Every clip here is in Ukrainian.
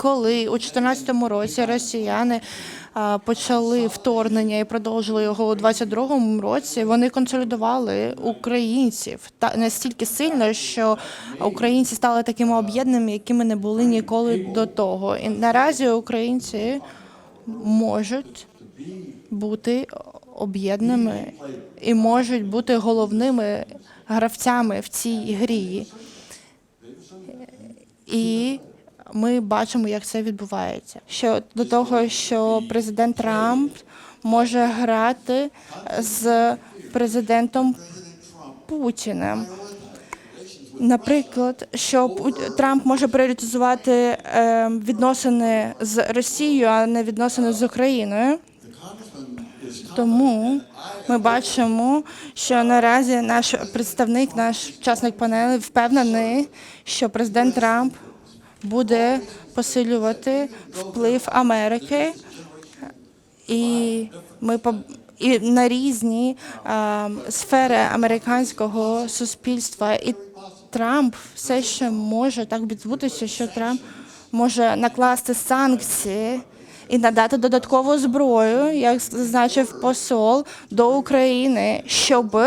Коли у 2014 році росіяни почали вторгнення і продовжили його у 2022 році, вони консолідували українців та настільки сильно, що українці стали такими об'єднаними, якими не були ніколи до того. І наразі українці можуть бути об'єднаними і можуть бути головними гравцями в цій грі. І ми бачимо, як це відбувається. Що до того, що президент Трамп може грати з президентом Путіним. Наприклад, що Трамп може пріоритизувати е, відносини з Росією, а не відносини з Україною. Тому ми бачимо, що наразі наш представник, наш учасник панелі впевнений, що президент Трамп буде посилювати вплив Америки, і ми і на різні а, сфери американського суспільства. І Трамп все ще може так відбутися, що Трамп може накласти санкції і надати додаткову зброю, як зазначив посол до України, щоб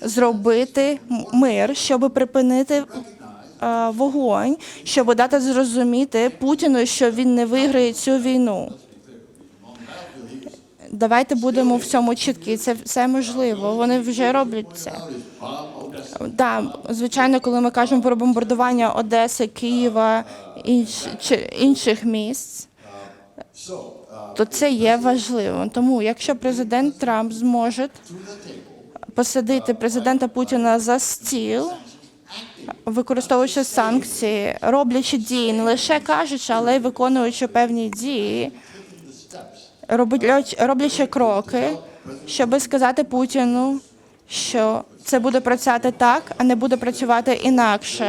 зробити мир, щоб припинити вогонь, щоб дати зрозуміти Путіну, що він не виграє цю війну. Давайте будемо в цьому чіткі. Це все можливо. Вони вже роблять це. Так, звичайно, коли ми кажемо про бомбардування Одеси, Києва інш, інших місць, то це є важливим. Тому, якщо президент Трамп зможе посадити президента Путіна за стіл, використовуючи санкції, роблячи дії, не лише кажучи, але й виконуючи певні дії, роблячи, кроки, щоб сказати Путіну, що це буде працювати так, а не буде працювати інакше.